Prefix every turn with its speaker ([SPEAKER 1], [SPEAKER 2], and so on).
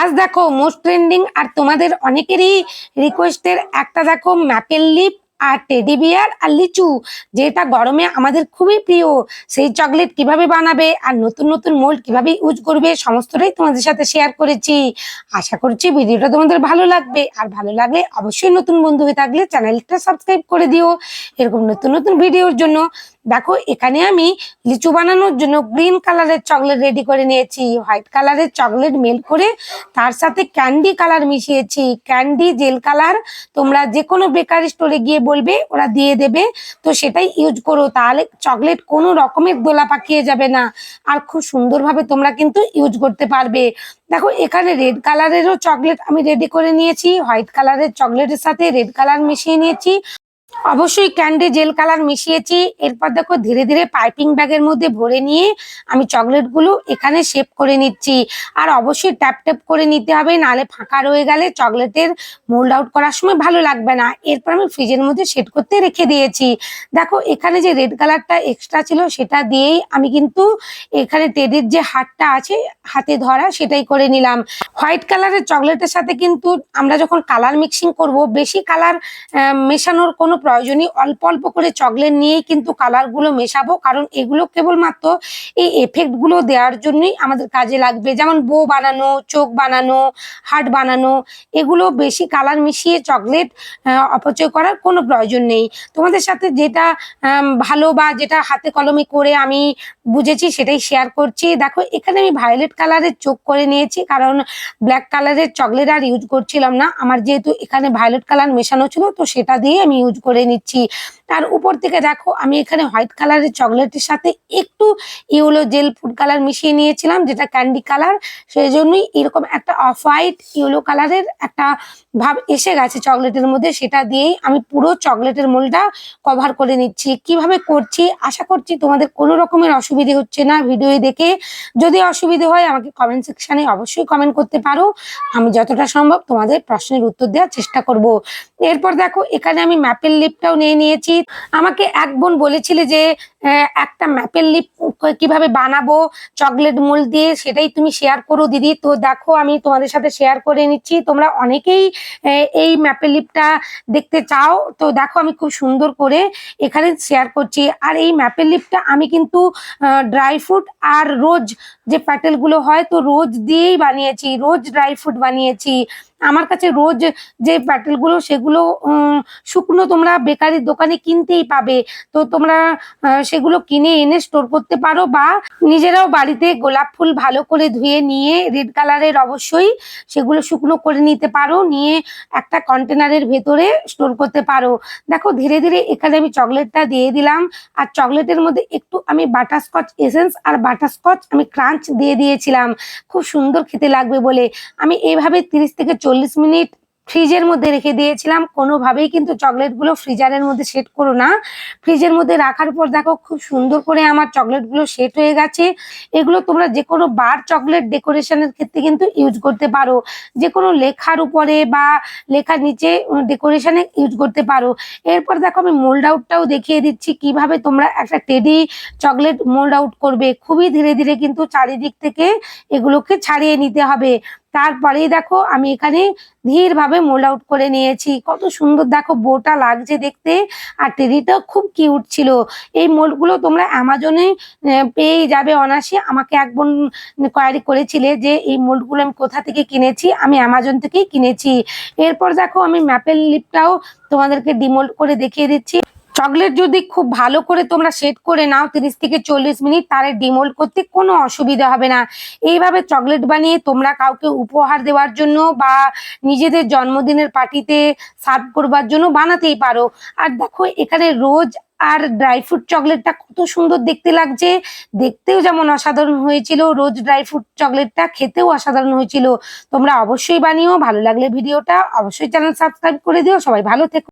[SPEAKER 1] আজ দেখো most trending আর তোমাদের অনেকেরই রিকোয়েস্টের একটা দেখো ম্যাপেল লিপ আর টেডি বিয়ার আর লিচু, যেটা গরমে আমাদের খুবই প্রিয়। সেই চকলেট কীভাবে বানাবে আর নতুন নতুন মোল্ড কীভাবে ইউজ করবে, সমস্তটাই তোমাদের সাথে শেয়ার করেছি। আশা করছি ভিডিওটা তোমাদের ভালো লাগবে। আর ভালো লাগলে অবশ্যই নতুন বন্ধু হয়ে থাকলে চ্যানেলটা সাবস্ক্রাইব করে দিও। এরকম নতুন নতুন ভিডিওর জন্য দেখো, এখানে আমি লিচু বানানোর জন্য গ্রিন কালারের চকলেট রেডি করে নিয়েছি হোয়াইট কালারের চকলেট মেল করে তার সাথে ক্যান্ডি কালার মিশিয়েছি। ক্যান্ডি জেল কালার তোমরা যে কোনো বেকারি স্টোরে গিয়ে বলবে, ওরা দিয়ে দেবে। তো সেটাই ইউজ করো, তাহলে চকলেট কোনো রকমের দোলা পাকিয়ে যাবে না। আর খুব সুন্দরভাবে তোমরা কিন্তু ইউজ করতে পারবে। দেখো, এখানে রেড কালারেরও চকলেট আমি রেডি করে নিয়েছি হোয়াইট কালারের চকলেটের সাথে রেড কালার মিশিয়ে নিয়েছি। অবশ্যই ক্যান্ডি জেল কালার মিশিয়েছি। এরপর দেখো ধীরে ধীরে পাইপিং ব্যাগের মধ্যে ভরে নিয়ে আমি চকলেটগুলো এখানে শেপ করে নিচ্ছি। আর অবশ্যই ট্যাপ ট্যাপ করে নিতে হবে নালে ফাঁকা রয়ে গেলে চকলেটের মোল্ড আউট করার সময় ভালো লাগবে না। এরপর আমি ফ্রিজের মধ্যে সেট করতে রেখে দিয়েছি। দেখো, এখানে যে রেড কালারটা এক্সট্রা ছিল সেটা দিয়েই আমি কিন্তু এখানে টেডির যে হাতটা আছে, হাতে ধরা সেটাই করে নিলাম। হোয়াইট কালারের চকলেটের সাথে কিন্তু আমরা যখন কালার মিক্সিং করব, বেশি কালার মেশানোর কোনো প্রয়োজনই অল্প অল্প করে চকলেট নিয়েই কিন্তু কালারগুলো মেশাবো। কারণ এগুলো কেবলমাত্র এই এফেক্টগুলো দেওয়ার জন্যই আমাদের কাজে লাগবে। যেমন বো বানানো, চোখ বানানো হার্ট বানানো, এগুলো বেশি কালার মিশিয়ে চকলেট অপচয় করার কোনো প্রয়োজন নেই। তোমাদের সাথে যেটা ভালো বা যেটা হাতে কলমে করে আমি বুঝেছি সেটাই শেয়ার করছি। দেখো, এখানে আমি ভায়োলেট কালারের চোখ করে নিয়েছি কারণ ব্ল্যাক কালারের চকলেট আর ইউজ করছিলাম না। আমার যেহেতু এখানে ভায়োলেট কালার মেশানো ছিল, তো সেটা দিয়ে আমি ইউজ করে নিচ্ছি তার উপর থেকে দেখো, আমি এখানে হোয়াইট কালারের চকলেটের সাথে একটু ইউলো জেল ফুড কালার মিশিয়ে নিয়েছিলাম, যেটা ক্যান্ডি কালার সেই জন্যই এরকম একটা অফ হোয়াইট ইউলো কালারের একটা ভাব এসে গেছে চকলেটের মধ্যে। সেটা দিয়েই আমি পুরো চকলেটের মোলটা কভার করে নিচ্ছি। কীভাবে করছি? আশা করছি তোমাদের কোনো রকমের অসুবিধে হচ্ছে না ভিডিও দেখে। যদি অসুবিধে হয়, আমাকে কমেন্ট সেকশনে অবশ্যই কমেন্ট করতে পারো। আমি যতটা সম্ভব তোমাদের প্রশ্নের উত্তর দেওয়ার চেষ্টা করব। এরপর দেখো, এখানে আমি ম্যাপেল লিপটাও নিয়ে নিয়েছি। আমাকে এক বোন বলেছিলে যে একটা ম্যাপেল লিপ কীভাবে বানাবো? চকলেট মোল দিয়ে সেটাই তুমি শেয়ার করো দিদি। তো দেখো, আমি তোমাদের সাথে শেয়ার করে নিচ্ছি। তোমরা অনেকেই এই ম্যাপেল লিপটা দেখতে চাও। তো দেখো, আমি খুব সুন্দর করে এখানে শেয়ার করছি। আর এই ম্যাপেল লিপটা আমি কিন্তু ড্রাই ফ্রুট আর রোজ যে প্যাটেলগুলো হয়, তো রোজ দিয়েই বানিয়েছি। রোজ ড্রাই ফ্রুট বানিয়েছি। আমার কাছে রোজ যে প্যাটেলগুলো, সেগুলো শুকনো তোমরা বেকারির দোকানে কিনতেই পাবে। তো তোমরা সেগুলো কিনে এনে স্টোর করতে পারো বা নিজেরাও বাড়িতে গোলাপ ফুল ভালো করে ধুয়ে নিয়ে রেড কালারের অবশ্যই সেগুলো শুকনো করে নিতে পারো, নিয়ে একটা কন্টেনারের ভেতরে স্টোর করতে পারো। দেখো, ধীরে ধীরে এখানে আমি চকলেটটা দিয়ে দিলাম। আর চকলেটের মধ্যে একটু আমি বাটারস্কচ এসেন্স আর বাটারস্কচ আমি ক্রাঞ্চ দিয়ে দিয়েছিলাম। খুব সুন্দর খেতে লাগবে বলে। আমি এইভাবে তিরিশ থেকে চল্লিশ মিনিট ফ্রিজের মধ্যে রেখে দিয়েছিলাম। কোনোভাবেই কিন্তু চকলেটগুলো ফ্রিজারের মধ্যে সেট করো না। ফ্রিজের মধ্যে রাখার পর দেখো খুব সুন্দর করে আমার চকলেটগুলো সেট হয়ে গেছে। এগুলো তোমরা যে কোনো বার চকলেট ডেকোরেশনের ক্ষেত্রে কিন্তু ইউজ করতে পারো। যে কোনো লেখার উপরে বা লেখার নিচে ডেকোরেশনে ইউজ করতে পারো। এরপর দেখো আমি মোল্ড আউটটাও দেখিয়ে দিচ্ছি। কীভাবে তোমরা একটা টেডি চকলেট মোল্ড আউট করবে। খুবই ধীরে ধীরে কিন্তু চারিদিক থেকে এগুলোকে ছাড়িয়ে নিতে হবে। তারপরেই দেখো আমি এখানে ধীরভাবে মোল্ড আউট করে নিয়েছি। কত সুন্দর দেখো বোটা লাগছে দেখতে। আর টেডিটাও খুব কিউট ছিল। এই মোল্ডগুলো তোমরা অ্যামাজনে পেয়ে যাবে অনায়াসে। আমাকে এক বোন কোয়ারি করেছিলে যে এই মোল্ডগুলো আমি কোথা থেকে কিনেছি? আমি অ্যামাজন থেকেই কিনেছি। এরপর দেখো আমি ম্যাপেল লিপটাও তোমাদেরকে ডিমোল্ড করে দেখিয়ে দিচ্ছি। চকলেট যদি খুব ভালো করে তোমরা সেট করে নাও তিরিশ থেকে চল্লিশ মিনিট তাহলে ডিমোল্ড করতে কোনো অসুবিধা হবে না। এইভাবে চকলেট বানিয়ে তোমরা কাউকে উপহার দেওয়ার জন্য বা নিজেদের জন্মদিনের পার্টিতে সার্ভ করবার জন্য বানাতেই পারো। আর দেখো, এখানে রোজ আর ড্রাই ফ্রুট চকলেটটা কত সুন্দর দেখতে লাগছে। দেখতেও যেমন অসাধারণ হয়েছিল, রোজ ড্রাই ফ্রুট চকলেটটা খেতেও অসাধারণ হয়েছিল। তোমরা অবশ্যই বানিও, ভালো লাগলে ভিডিওটা অবশ্যই চ্যানেল সাবস্ক্রাইব করে দিও। সবাই ভালো থেকো।